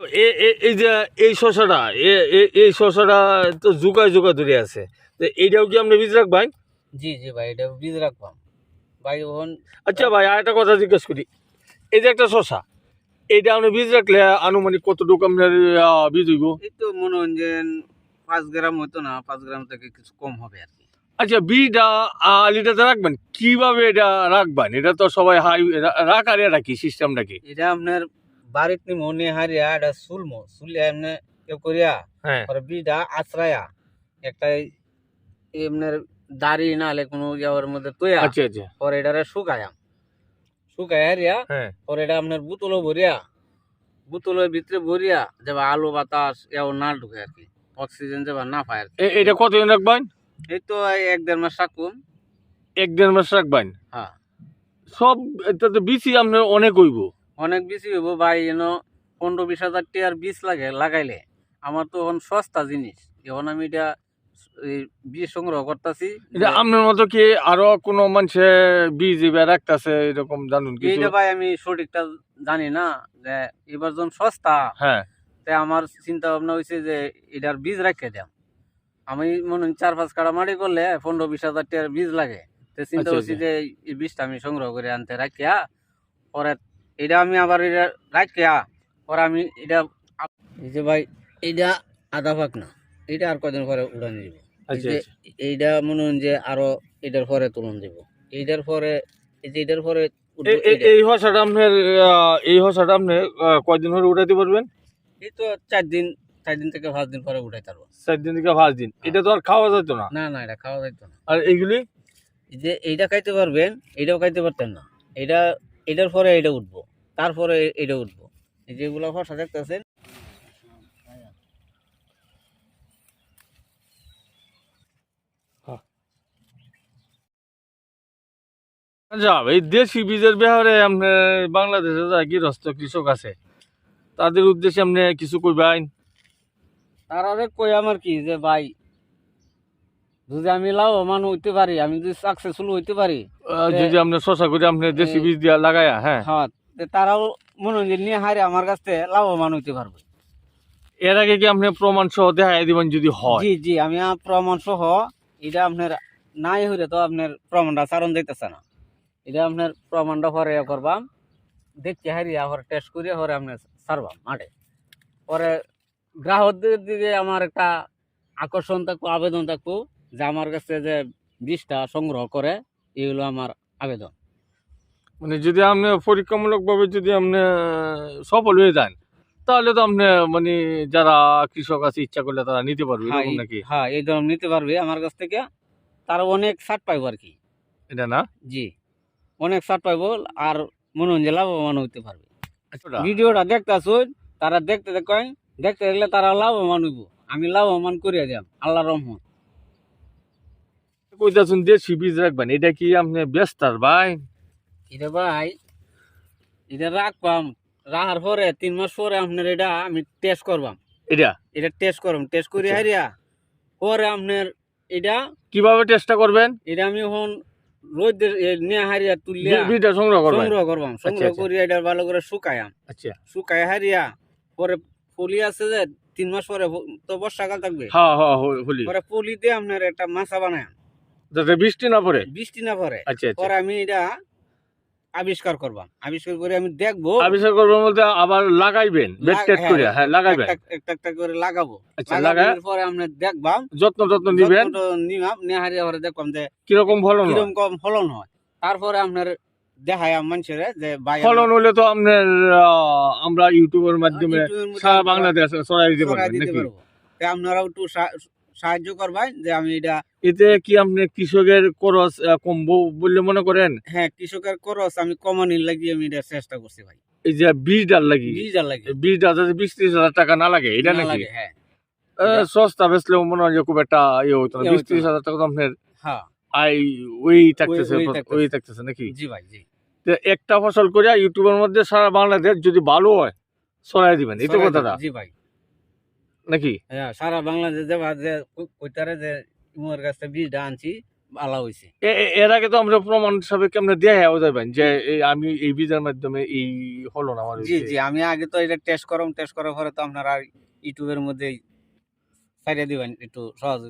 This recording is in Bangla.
এই যে এই শশাটা এই শশাটা তো জুকায় জুকা ধরে আছে। তো এইটাও কি আপনি বীজ রাখবেন জি জি ভাই এটা বীজ রাখবাম ভাই ওখান আচ্ছা ভাই আর একটা কথা জিজ্ঞেস করি। এই যে একটা শশা এইটা আপনি বীজ রাখলে আনুমানিক কতটুকু আপনার বীজ হইব? এই তো মনে হয় যে পাঁচ গ্রাম হতো না পাঁচ গ্রাম থেকে কিছু কম হবে আর কি। আচ্ছা বীজটা আলিটাতে রাখবেন? কীভাবে এটা রাখবেন? এটা তো সবাই হাই রাখার এটা কি সিস্টেমটা কি? এটা আপনার বাড়িত নি মনে হারিয়া এটা সুলমো সুলিয়া এমনি কেউ করিয়া হ্যাঁ। পরে বিটা আশ্রয়া একটা এই আপনার দাড়ি নাহলে কোনো ইয়ার মধ্যে তৈয়া আচ্ছা আচ্ছা। পরে এটারে শুকায় হারিয়া হ্যাঁ। পরে এটা আপনার বোতলও ভরিয়া বোতলের ভিতরে ভরিয়া যাবা আলু বাতাস এও না ঢুকে আর কি অক্সিজেন যাবা না পায় আর কি এটা কতদিন রাখবেন? এই তো এক দেড় মাস রাখুন এক দেড় মাস রাখবেন? হ্যাঁ। সব এটাতে বেশি আপনার অনেক হইব। অনেক বেশি হইব ভাই এন পনেরো বিশ হাজার টিয়ার বীজ লাগে লাগাইলে। আমার তো এখন সস্তা জিনিস। এখন আমি এটা বীজ সংগ্রহ করতেছি। আপনার মতো কি আরও কোনো মানুষে বীজ এবার রাখতেছে এরকম জানুন এইটা ভাই আমি সঠিকটা জানি না যে এবার যখন সস্তা হ্যাঁ। তাই আমার চিন্তা ভাবনা হয়েছে যে এটার বীজ রাখে দাম। আমি মনে হয় চার পাঁচ কাটা মাটি করলে পনেরো বিশ হাজার টাকার বীজ লাগে। তো চিন্তা আচ্ছা, করছি আচ্ছা। যে এই বীজটা আমি সংগ্রহ করে আনতে রাখিয়া পরে এটা আমি আবার এটা রাখিয়া পরে আমি এটা এই যে ভাই এইটা আধা ভাগ না এটা আর কদিন পরে উড়ান দিব? আচ্ছা যে আচ্ছা। এইটা মনে হয় যে আরও এটার পরে তুলন দিব। এইটার পরে এই যে এটার পরে। এই হসাটা আপনার এই হসাটা আপনি কয়দিন ধরে উঠাইতে পারবেন? এই তো চার দিন চার দিন থেকে পাঁচ দিন পরে উঠাই পারব। চার দিন থেকে পাঁচ দিন। এটা তো আর খাওয়া যেত না? না না এটা খাওয়া যাইতো না। আর এইগুলি? এই যে এইটা খাইতে পারবেন এইটাও খাইতে পারতেন না। এটা এটার পরে এটা উঠবো তারপরে এটা উঠবো। এই যেগুলো ফসা দেখতেছেন? আচ্ছা এই দেশি বীজের ব্যাপারে আপনার বাংলাদেশে যা গৃহস্থ কৃষক আছে তাদের উদ্দেশ্যে আপনি কিছু কইবেন তার কই আমার কি যে ভাই যদি আমি লাভবান হইতে পারি আমি যদি সাকসেসফুল হইতে পারি যদি আপনি শশা করে আপনি দেশি বীজ দিয়া লাগায়া হ্যাঁ। হ্যাঁ তারাও মনে হয় যে নিয়ে হারে আমার কাছ থেকে লাভবান হইতে পারবে। এর আগে কি আপনি প্রমাণ সহ দেখাই দিবেন যদি হয়? জি জি আমি প্রমাণ সহ এটা আপনার নাই হইলে তো আপনার প্রমাণটা চারণ যাইতেছে না। এটা আপনার প্রমাণটা পরে ইয়ে করবাম দেখতে হারিয়া পরে টেস্ট করিয়া পরে আপনার সারবাম মাঠে। পরে গ্রাহকদের দিকে আমার একটা আকর্ষণ থাকব আবেদন থাকব যে আমার কাছে যে বীজটা সংগ্রহ করে এই হলো আমার আবেদন। মানে যদি আপনি পরীক্ষামূলকভাবে যদি আপনি সফল হয়ে যান তাহলে তো আপনি মানে যারা কৃষক আছে ইচ্ছা করলে তারা নিতে পারবে হ্যাঁ, এরকম নাকি? হ্যাঁ এই ধরনের নিতে পারবে। আমার কাছ থেকে তারা অনেক ছাড় পাইব আর কি। এটা না? জি। অনেক ছাড় পাইব আর মনে হয় যে লাভবান হইতে পারবে। আচ্ছা, ভিডিওটা দেখতে আসুন তারা দেখতে দেখেন দেখতে দেখলে তারা লাভবান হইব। আমি লাভবান করিয়া দিলাম। আল্লাহ রহমত। কইতাছেন দেশি বীজ রাখবেন এটা কি আপনি ব্যস্ত আর ভাই? এটা ভাই এটা রাখবাম রাখার পরে তিন মাস পরে আপনার এটা আমি টেস্ট করবাম। এটা? এটা টেস্ট করবাম টেস্ট করে আচ্ছা। হারিয়া পরে আপনার এটা কীভাবে চেষ্টা করবেন? এটা আমি এখন রোদের নিয়ে হারিয়া তুলিয়া বী- বীজটা সংগ্রহ করবেন। সংগ্রহ করবাম সংগ্রহ আচ্ছা। করিয়া এটা ভালো করে শুকায়াম। আচ্ছা। শুকায় হারিয়া পরে পলি আছে যে তিন মাস পরে তো বর্ষাকাল থাকবে। হ্যাঁ হ্যাঁ হলি। পরে পলিতে আপনার একটা মাছা বানায় যাতে বৃষ্টি না পড়ে? বৃষ্টি না পরে আচ্ছা আচ্ছা। পরে আমি এটা আবিষ্কার করবাম। আবিষ্কার করে আমি দেখব। আবিষ্কার করবেন বলতে আবার লাগাইবেন বেড হ্যাঁ, করে হ্যাঁ লাগাইবেন। একটা একটা করে লাগাবো। আচ্ছা লাগানোর পরে আমরা দেখবাম। যত্ন টত্ন নিবেন। নিবাম নেহারিয়া পরে দেখবাম যে কীরকম ফলন? কীরকম কম ফলন হয়। তারপরে আপনার দেখায় মানুষের যে ফলন হলে তো আপনার আমরা ইউটিউবের মাধ্যমে সারা বাংলাদেশ ছড়াই দিতে পারবেন নাকি? পারব। আপনারাও একটু সাহায্য করবেন যে আমি এটা এতে কি আপনি কৃষকের খরচ কমবো বলে মনে করেন? হ্যাঁ কৃষকের খরচ আমি কমানির লাগিয়ে আমি এটা চেষ্টা করছি ভাই। এই যে বীজ ডাল লাগি? বীজ আর লাগে। বীজ ডাল যাতে বিশ ত্রিশ হাজার টাকা না লাগে এটা না নাকি? লাগে হ্যাঁ। সস্তা বেচলেও মনে হয় যে খুব একটা ইয়ে হতো না। ইয়ে বিশ ত্রিশ হাজার টাকা তো আপনার হ্যাঁ। আই ওই থাকতেছে ওই থাকতেছে। নাকি? জি ভাই জি। তো একটা ফসল করে ইউটিউবের মধ্যে সারা বাংলাদেশ যদি ভালো হয় ছড়াই দিবেন এই তো কথাটা? জি ভাই। নাকি হ্যাঁ সারা বাংলাদেশে যে যে কইতারে যে ইমোর কাছে বীজটা আনছি আলা হয়েছে এর আগে তো আমরা প্রমাণ হিসাবে কেমনে দেখাও যাবেন যে আমি এই বীজের মাধ্যমে এই হলো না আমার জি। জি আমি আগে তো এটা টেস্ট করম টেস্ট করার পরে তো আপনারা আর ইউটিউবের মধ্যে ছাড়িয়ে দিবেন একটু সহজ